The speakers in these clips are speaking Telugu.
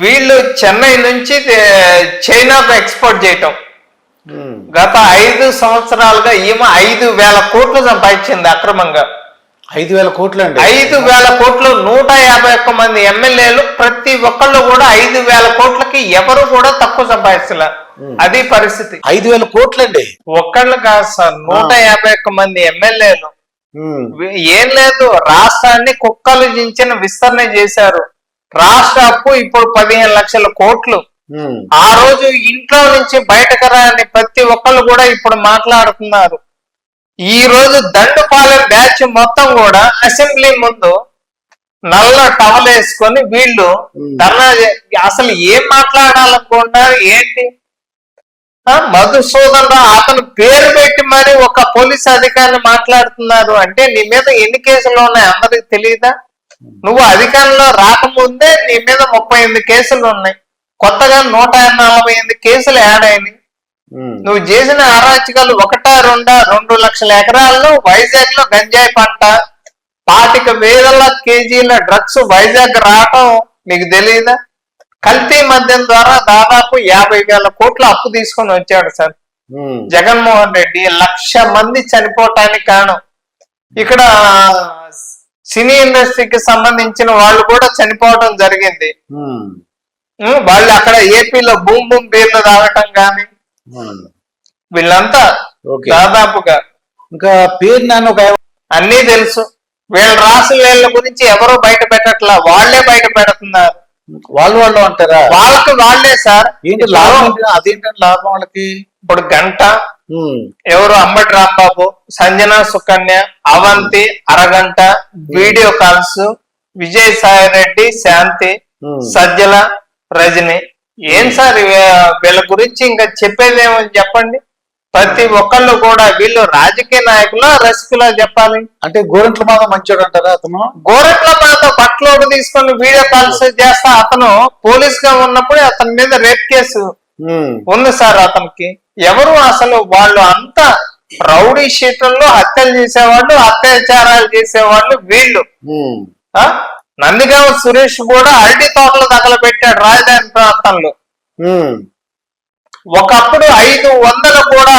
వీళ్ళు చెన్నై నుంచి చైనాకు ఎక్స్పోర్ట్ చేయటం. గత ఐదు సంవత్సరాలుగా ఈమె ఐదు వేల కోట్లు సంపాదించింది అక్రమంగా. ఐదు వేల కోట్లు అండి. ఐదు వేల కోట్లు నూట యాభై ఒక్క మంది ఎమ్మెల్యేలు ప్రతి ఒక్కళ్ళు కూడా ఐదు వేల కోట్లకి ఎవరు కూడా తక్కువ సంపాదించలే. అది పరిస్థితి. ఐదు వేల కోట్లు అండి ఒక్కళ్ళు కాదు సార్ నూట యాభై ఒక్క మంది ఎమ్మెల్యేలు. ఏం లేదు రాష్ట్రాన్ని కుక్కలు జించిన విస్తరణ చేశారు. రాష్ట్ర అప్పు ఇప్పుడు పదిహేను లక్షల కోట్లు. ఆ రోజు ఇంట్లో నుంచి బయటకు రాని ప్రతి ఒక్కళ్ళు కూడా ఇప్పుడు మాట్లాడుతున్నారు. ఈ రోజు దండుపాలెం బ్యాచ్ మొత్తం కూడా అసెంబ్లీ ముందు నల్ల టవల్ వేసుకొని వీళ్ళు ధర్నా అసలు ఏం మాట్లాడాలనుకుంటున్నారు? ఏంటి? మధుసూదన్ రావు అతను పేరు పెట్టి మరి ఒక పోలీస్ అధికారిని మాట్లాడుతున్నారు. అంటే నీ మీద ఎన్ని కేసులు ఉన్నాయి? అందరికి తెలియదా నువ్వు అధికారంలో రాకముందే నీ మీద ముప్పై ఎనిమిది కేసులు ఉన్నాయి. కొత్తగా నూట నలభై ఎనిమిది కేసులు యాడ్ అయినాయి. నువ్వు చేసిన అరాచకాలు ఒకటా రెండా రెండు లక్షల ఎకరాల్లో వైజాగ్లో గంజాయి పంట పాతిక వేల కేజీల డ్రగ్స్ వైజాగ్ రావటం నీకు తెలియదా కల్తీ మద్యం ద్వారా దాదాపు యాభై వేల కోట్ల అప్పు తీసుకొని వచ్చాడు సార్. జగన్మోహన్ రెడ్డి లక్ష మంది చనిపోవటానికి కారణం. ఇక్కడ సినీ ఇండస్ట్రీకి సంబంధించిన వాళ్ళు కూడా చనిపోవడం జరిగింది. వాళ్ళు అక్కడ ఏపీలో బూమ్ బూమ్ బీర్లు తాగటం కానీ. వీళ్ళంతా దాదాపుగా ఇంకా పేరు నాన్న అన్నీ తెలుసు. వీళ్ళ రాసుల వీళ్ళ గురించి ఎవరో బయట పెట్టట్లా వాళ్ళే బయట పెడుతున్నారు. వాళ్ళు వాళ్ళు అంటారా? వాళ్ళకి వాళ్ళే సార్. ఏంటి లాభం? అదేంటంటే లాభం వాళ్ళకి? ఇప్పుడు గంట. ఎవరు అంబటి రాంబాబు సంజన సుకన్య అవంతి అరగంట వీడియో కాల్స్ విజయ్ సాయి రెడ్డి శాంతి. సజ్జల రజని. ఏం సార్ వీళ్ళ గురించి ఇంకా చెప్పేదేమని చెప్పండి. ప్రతి ఒక్కళ్ళు కూడా వీళ్ళు రాజకీయ నాయకుల రసికులా చెప్పాలి. అంటే గోరంట్ల మాద మంచోడు అంటారా అతను? గోరట్ల మాతో బట్టలోడు తీసుకొని వీడియో కాల్స్ చేస్తా అతను పోలీస్గా ఉన్నప్పుడే అతని మీద రేప్ కేసు. ఉంది సార్ అతనికి. ఎవరు అసలు వాళ్ళు అంతా రౌడీ షీట్లలో హత్యలు చేసేవాళ్ళు అత్యాచారాలు చేసేవాళ్ళు వీళ్ళు. నందిగామ సురేష్ కూడా అరటి తోటలు తగలబెట్టాడు రాజధాని ప్రాంతంలో. ఒకప్పుడు ఐదు వందలు కూడా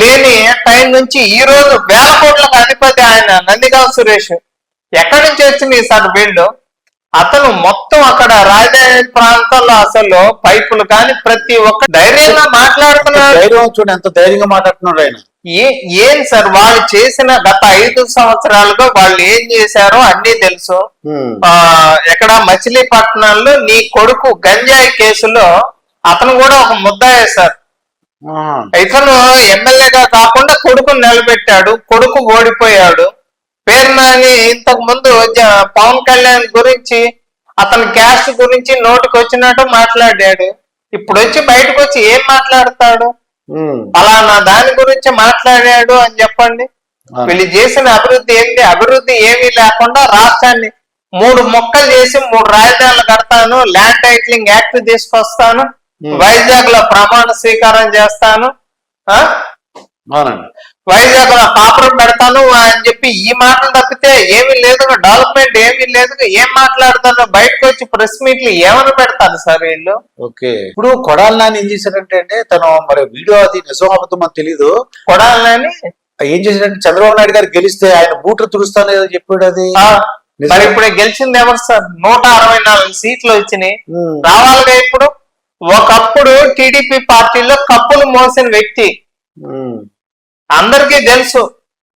లేని టైం నుంచి ఈ రోజు వేల కోట్లకు అధిపతి ఆయన నందిగామ సురేష్. ఎక్కడి నుంచి వచ్చింది సార్ వీళ్ళు? అతను మొత్తం అక్కడ రాజధాని ప్రాంతంలో అసలు పైపులు కానీ ప్రతి ఒక్క ధైర్యంగా మాట్లాడుతున్నాడు. ధైర్యం చూడు ఎంత ధైర్యంగా మాట్లాడుతున్నాడు ఆయన. ఏ ఏం సార్ వాళ్ళు చేసిన గత ఐదు సంవత్సరాలుగా వాళ్ళు ఏం చేశారో అన్ని తెలుసు. ఆ ఎక్కడ మచిలీపట్నంలో నీ కొడుకు గంజాయి కేసులో అతను కూడా ఒక ముద్దాయే సార్. ఇతను ఎమ్మెల్యేగా కాకుండా కొడుకుని నిలబెట్టాడు కొడుకు ఓడిపోయాడు. పేరు నాని ఇంతకు ముందు పవన్ కళ్యాణ్ గురించి అతని క్యాస్ట్ గురించి నోటికి వచ్చినట్టు మాట్లాడాడు. ఇప్పుడు వచ్చి బయటకు వచ్చి ఏం మాట్లాడతాడు. ఫలానా దాని గురించి మాట్లాడాడు అని చెప్పండి. వీళ్ళు చేసిన అభివృద్ధి ఏంటి? అభివృద్ధి ఏమీ లేకుండా రాష్ట్రాన్ని మూడు మొక్కలు చేసి మూడు రాజధానులు కడతాను ల్యాండ్ టైటిలింగ్ యాక్ట్ తీసుకొస్తాను. వైజాగ్లో ప్రమాణ స్వీకారం చేస్తాను. వైజాగ్లో కాపురం పెడతాను అని చెప్పి ఈ మాటలు తప్పితే ఏమీ లేదు డెవలప్మెంట్ ఏమీ లేదు ఏం మాట్లాడతాను బయటకు వచ్చి ప్రెస్ మీట్లు ఏమని పెడతారు సార్ వీళ్ళు? ఓకే. ఇప్పుడు కొడాలి నాని ఏం చేశాడంటే అండి తను మరి వీడియో అది నిజం అబద్ధం తెలీదు. కొడాలని ఏం చేశాడంటే చంద్రబాబు నాయుడు గారు గెలిస్తే ఆయన బూట్లు తుడుస్తాను ఏదో చెప్పాడు అది. మరి ఇప్పుడు గెలిచింది ఎవరు సార్? నూట అరవై నాలుగు సీట్లు వచ్చినాయి. రావాలిగా ఇప్పుడు? ఒకప్పుడు టీడీపీ పార్టీలో కప్పులు మోసిన వ్యక్తి. అందరికీ తెలుసు.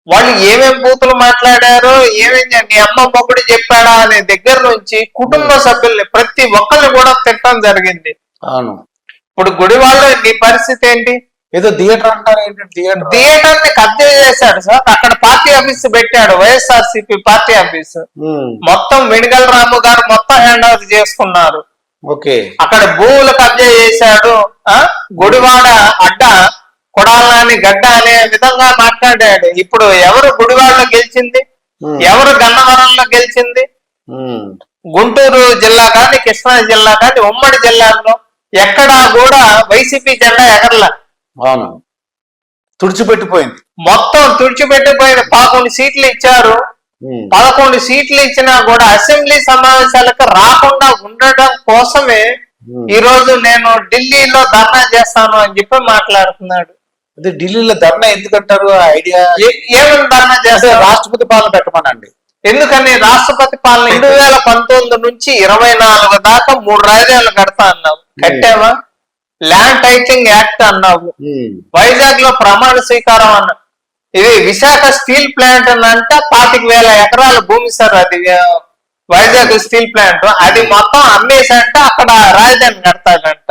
వాళ్ళు ఏమేం బూతులు మాట్లాడారో ఏమేం నీ అమ్మ మొగుడు చెప్పాడా అనే దగ్గర నుంచి కుటుంబ సభ్యుల్ని ప్రతి ఒక్కరిని కూడా తిట్టడం జరిగింది. అవును. ఇప్పుడు గుడివాళ్ళ నీ పరిస్థితి ఏంటి? ఏదో థియేటర్ అంటారు థియేటర్ థియేటర్. ని కబ్జా చేశాడు సార్. అక్కడ పార్టీ ఆఫీస్ పెట్టాడు వైఎస్ఆర్సీపీ పార్టీ ఆఫీస్. మొత్తం వెనుగల రాము గారు మొత్తం హ్యాండ్ ఓవర్ చేసుకున్నారు. ఓకే. అక్కడ భూములు కబ్జా చేశాడు గుడివాడ అడ్డ కొడాలని గడ్డ అనే విధంగా మాట్లాడాడు. ఇప్పుడు ఎవరు గుడివాడలో గెలిచింది. ఎవరు గన్నవరంలో గెలిచింది. గుంటూరు జిల్లా కానీ కృష్ణా జిల్లా కానీ ఉమ్మడి జిల్లాల్లో ఎక్కడా కూడా వైసీపీ జెండా ఎగరల. అవును. తుడిచిపెట్టిపోయింది. మొత్తం తుడిచిపెట్టిపోయిన పదకొండు సీట్లు ఇచ్చారు. పదకొండు సీట్లు ఇచ్చినా కూడా అసెంబ్లీ సమావేశాలకు రాకుండా ఉండ ఉండడం కోసమే. ఈ రోజు నేను ఢిల్లీలో ధర్నా చేస్తాను అని చెప్పి మాట్లాడుతున్నాడు. అదే ఢిల్లీలో ధర్నా ఎందుకంటారు? ఆ ఐడియా ఏమని ధర్నా అదే చేస్తారు రాష్ట్రపతి పాలన పెట్టమనండి. ఎందుకని? రాష్ట్రపతి పాలన రెండు వేల పంతొమ్మిది నుంచి ఇరవై నాలుగు దాకా మూడు రాజధానులు కడతా అన్నావు. కట్టావా? ల్యాండ్ టైటిలింగ్ యాక్ట్ అన్నావు. వైజాగ్లో ప్రమాణ స్వీకారం అన్న ఇది విశాఖ స్టీల్ ప్లాంట్ అంటే పాతిక వేల ఎకరాల భూమి సార్ అది వైజాగ్ స్టీల్ ప్లాంట్. అది మొత్తం అమ్మేసంటే అక్కడ రాజధాని కడతాడంట.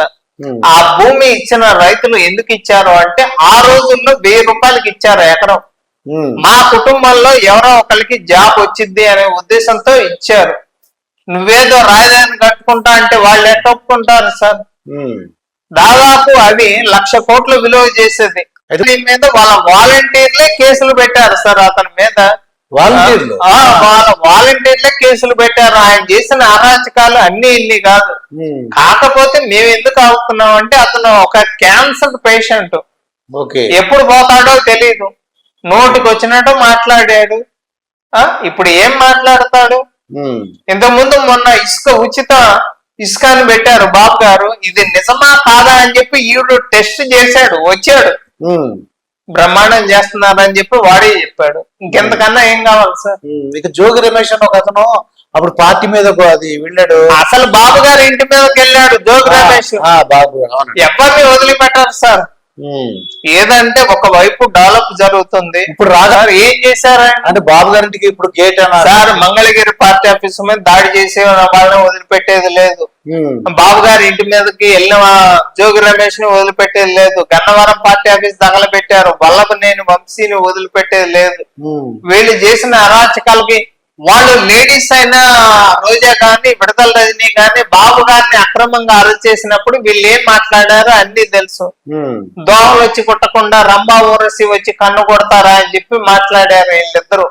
ఆ భూమి ఇచ్చిన రైతులు ఎందుకు ఇచ్చారు అంటే ఆ రోజుల్లో వెయ్యి రూపాయలకి ఇచ్చారు ఎకరం. మా కుటుంబంలో ఎవరో ఒకరికి జాబ్ వచ్చింది అనే ఉద్దేశంతో ఇచ్చారు. నువ్వేదో రాజధాని కట్టుకుంటా అంటే వాళ్ళు ఎట్ట ఒప్పుకుంటారు సార్. దాదాపు అవి లక్ష కోట్లు విలువ చేసేది. దీని మీద వాళ్ళ వాలంటీర్లే కేసులు పెట్టారు సార్ అతని మీద. వాలంటీర్లు. ఆ, వాళ్ళ వాలంటీర్లే కేసులు పెట్టారు. ఆయన చేసిన అరాచకాలు అన్ని ఇన్ని కాదు. కాకపోతే మేము ఎందుకు ఆగుతున్నాం అంటే అతను ఒక క్యాన్సర్ పేషెంట్. ఎప్పుడు పోతాడో తెలియదు నోటికి వచ్చినట్టు మాట్లాడాడు. ఆ ఇప్పుడు ఏం మాట్లాడతాడు? ఉమ్. ఇంతకు ముందు మొన్న ఇసుక ఉచిత ఇసుక అని పెట్టారు బాబు గారు. ఇది నిజమా కాదా అని చెప్పి ఈవిడు టెస్ట్ చేశాడు వచ్చాడు. బ్రహ్మాండం చేస్తున్నారని చెప్పి వాడే చెప్పాడు. ఇంకెంతకన్నా ఏం కావాలి సార్. ఇక జోగి రమేష్ అని ఒక అతను అప్పుడు పార్టీ మీద ఒక- అది వెళ్ళాడు. అసలు బాబు గారి ఇంటి మీదకి వెళ్ళాడు జోగి రమేష్. ఆ, బాబు ఎవరిని వదిలిపెట్టారు సార్. ఏదంటే ఒకవైపు డెవలప్ జరుగుతుంది. ఇప్పుడు సార్ ఏం చేశారంటే అంటే బాబు గారింటికి ఇప్పుడు గేట్ అన్నారు. సార్ మంగళగిరి పార్టీ ఆఫీస్ మీద దాడి చేసే వాళ్ళని వదిలిపెట్టేది లేదు. బాబు గారి ఇంటి మీదకి వెళ్ళిన జోగి రమేష్ని వదిలిపెట్టేది లేదు. గన్నవరం పార్టీ ఆఫీస్ తగలబెట్టారు వల్లభనేని వంశీని వదిలిపెట్టేది లేదు. వీళ్ళు చేసిన అరాచకాలకి వాళ్ళు లేడీస్ అయినా రోజా గాని విడతల రజనీ గాని బాబు గారిని అక్రమంగా అరెస్ట్ చేసినప్పుడు వీళ్ళు ఏం మాట్లాడారో అన్ని తెలుసు. దోమలు వచ్చి కుట్టకుండా రంభా ఊరసి వచ్చి కన్ను కొడతారా అని చెప్పి మాట్లాడారు వీళ్ళిద్దరు.